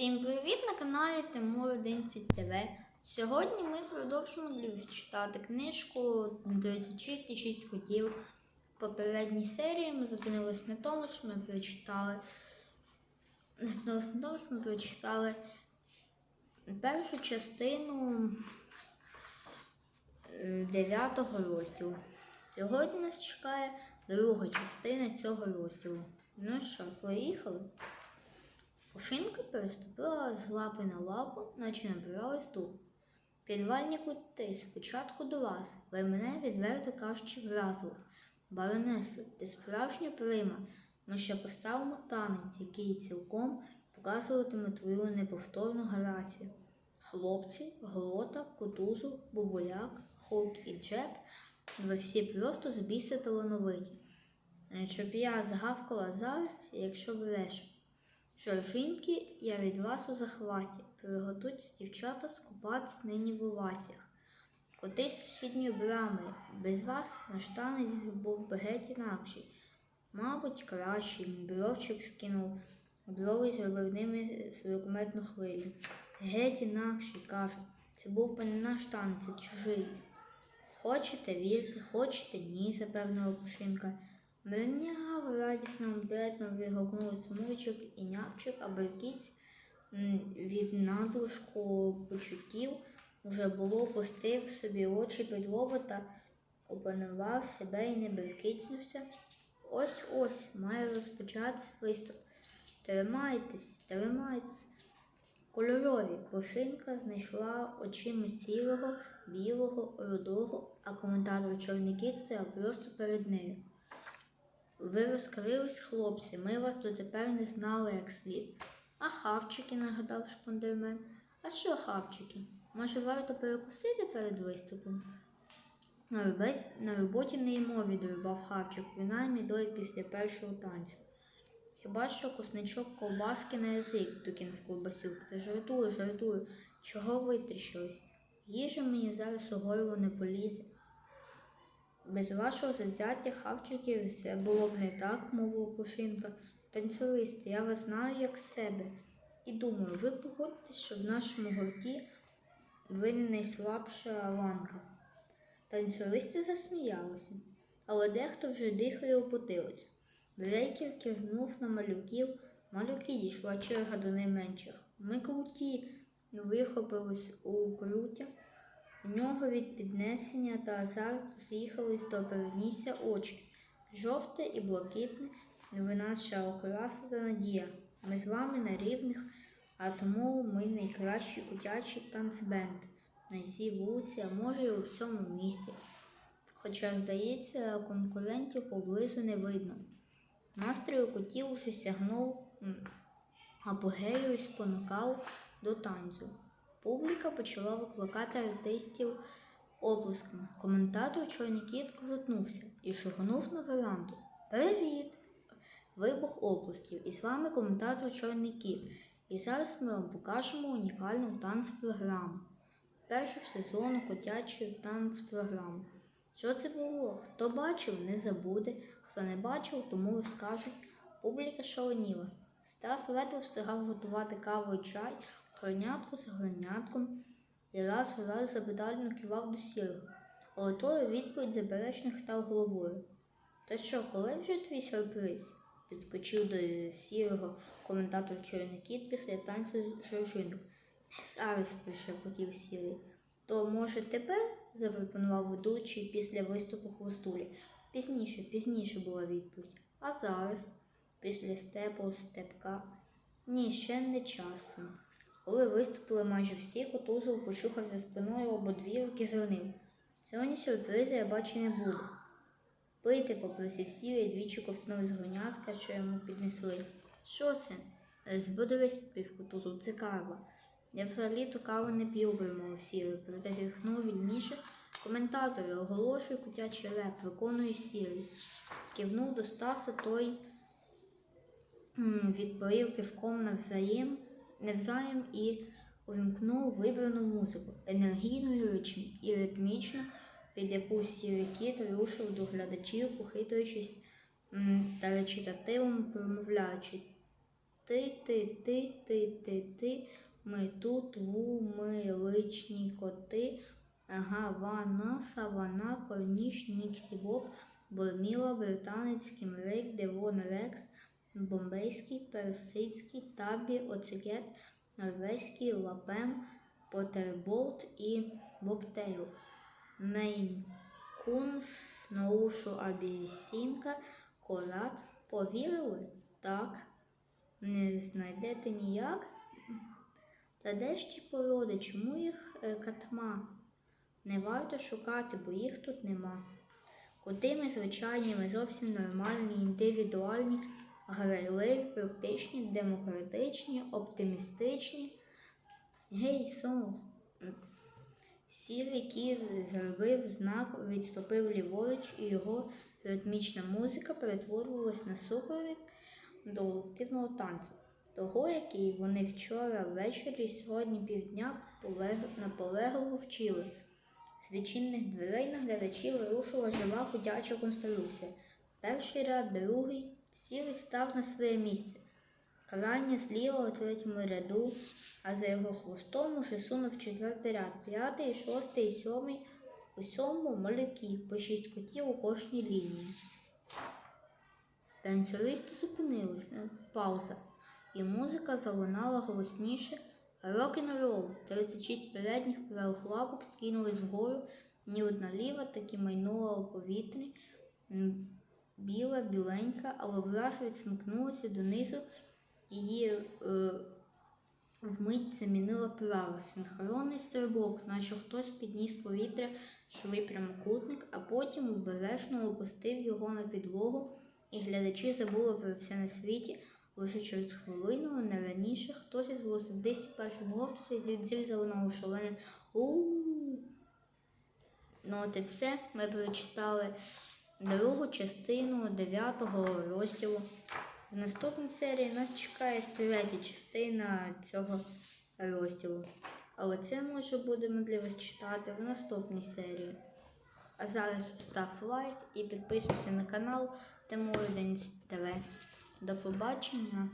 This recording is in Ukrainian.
Всім привіт на каналі Тимур 11 ТВ. Сьогодні ми продовжимо читати книжку 36 і 6 котів. В попередній серії ми зупинились на тому, що ми прочитали. Зупинились на тому, що ми прочитали першу частину е, дев'ятого розділу. Сьогодні нас чекає друга частина цього розділу. Ну що, поїхали? Пушинка переступила з лапи на лапу, наче набиралась дух. Підвальні кути, спочатку до вас, ви мене відверто кажучи вразили. Баронесо, ти справжня прима. Ми ще поставимо танець, який цілком показуватиме твою неповторну грацію. Хлопці, Голота, Кутузу, Бубуляк, Хук і Джеб, ви всі просто з біса талановиті. Щоб я загавкала зараз, якщо брешу. Жоржинки, я від вас у захваті. Приготуйтесь, дівчата, скупатись нині в оваціях. Коти з сусідньої брами. Без вас наш танець був би геть інакший. Мабуть, кращий. Бровчик скинув брови зробив ними сорокометну хвилю. Геть інакший, кажу. Це був би не наш танець, чужий. Хочете, вірте, хочете, ні, запевнила Пушинка. Мирняв, радісно обдетно вигукнули смучок і нявчик, а беркіць від надлишку почуттів уже було пустив собі очі під лобота, опанував себе і не беркицнувся. Ось ось має розпочатися виступ. Тримайтесь, тримайтесь. Кольорові пушинка знайшла очима сірого, білого, рудого, а коментатор чорний кіт стояв просто перед нею. Ви розкрились, хлопці, ми вас дотепер не знали як слід. А хавчики, нагадав шпондермен. А що хавчики? Може, варто перекусити перед виступом? На, робе- на роботі не їмо, відрубав хавчик, принаймні дой після першого танцю. Хіба що кусничок ковбаски на язик, докинув ковбасюк. Та жартую, жартую. Чого витріщились? Їжа мені зараз у горло не полізе. Без вашого зазяття хавчиків все було б не так, мовила Пушинка. Танцюристи, я вас знаю як себе. І думаю, ви погодьтесь, що в нашому гурті ви не найслабша ланка. Танцюристи засміялися, але дехто вже дихає у потилицю. Брейкер кивнув на малюків, малюки дійшла черга до найменших. Ми круті, вихопились у круття. У нього від піднесення та азарту з'їхались до перенісся очі. Жовте і блакитне, ви наша окраса та надія. Ми з вами на рівних, а тому ми найкращий кутячий танцбенд на цій вулиці, а може і у всьому місті. Хоча, здається, конкурентів поблизу не видно. Настрій у котів уже сягнув апогею і спонукав до танцю. Публіка почала викликати артистів оплесками. Коментатор Чорний кіт крутнувся і шугнув на веранду. Привіт! Вибух оплесків. І з вами коментатор Чорний кіт. І зараз ми вам покажемо унікальну танцпрограму. Першу в сезону котячої танцпрограми. Що це було? Хто бачив, не забуде. Хто не бачив, тому розкажуть. Публіка шаленіла. Стас ледве встигав готувати каву і чай, горнятку за горнятком і раз у раз запитально кивав до сірого. Але той відповідь заперечно хитав головою. Та що, коли вже твій сюрприз? Підскочив до сірого коментатор Чорний кіт після танцю з Жоржинок. Не зараз пришепотів сірий. То, може, тепер? запропонував ведучий після виступу хвостулі. Пізніше, пізніше була відповідь. А зараз, після степу степка. Ні, ще не часом. Коли виступили майже всі, Котузов почухав за спиною ободвірок і зронив. Сьогодні сюрпризи я бачу не буду. Пийте, попросив сірий, двічі ковтнув з гонятка, що йому піднесли. Що це? Збудовись, пів Котузов, це кава. Я взагалі-то каву не п'ю, промовив сірий, проте зітхнув вільніше. Коментатори оголошує котячий реп, виконує сірий. Кивнув до Стаса, той відповів кивком навзаєм, навзаєм і увімкнув вибрану музику, енергійну і, ритм, і ритмічну, під яку сірий кіт рушив до глядачів, похитуючись та речитативом промовляючи. Ти, ти, ти, ти, ти, ти. Ми тут ву, ми личні коти. Ага, вана, савана, корніш, ніксі боб, бурміла, британець, кімрик, девон рекс, бомбейський, персидський, табі, оцегет, норвезький, лапем, потерболт і бобтейл. Мейн кун, сноушу, абісінка, корат. Повірили? Так. Не знайдете ніяк? Та де ж ті породи? Чому їх е, катма? Не варто шукати, бо їх тут нема. Коти ми звичайні, ми зовсім нормальні, індивідуальні, грайливі, практичні, демократичні, оптимістичні. Гей, сон. Сірий кіз зробив знак, відступив ліворуч, і його ритмічна музика перетворювалась на супровід до колективного танцю. Того, який вони вчора ввечері сьогодні півдня полег- наполегливо вчили. З відчинних дверей на глядачів вирушила жива ходяча конструкція. Перший ряд, другий, сірий став на своє місце. Крайня зліва у третьому ряду, а за його хвостом уже сунув четвертий ряд, п'ятий, шостий і сьомий. У сьомому маляки, по шість котів у кожній лінії. Танцюристи зупинились, пауза, і музика залунала голосніше. Рок-н-рол. 36 передніх правих лапок скинулись вгору, ні одна ліва таки майнула у повітрі. Біла, біленька, але враз відсмикнулася донизу. Її е, вмить замінила права. Синхронний стрибок, наче хтось підніс повітря швий прямокутник, а потім обережно опустив його на підлогу, і глядачі забули про все на світі. Лише через хвилину, не раніше, хтось із велосипедистів першого глобуса зі залунав шалене у Ну от і все. Ми прочитали другу частину дев'ятого розділу. В наступній серії нас чекає третя частина цього розділу. Але це може будемо для вас читати в наступній серії. А зараз став лайк і підписуйся на канал Тимур ТВ. До побачення!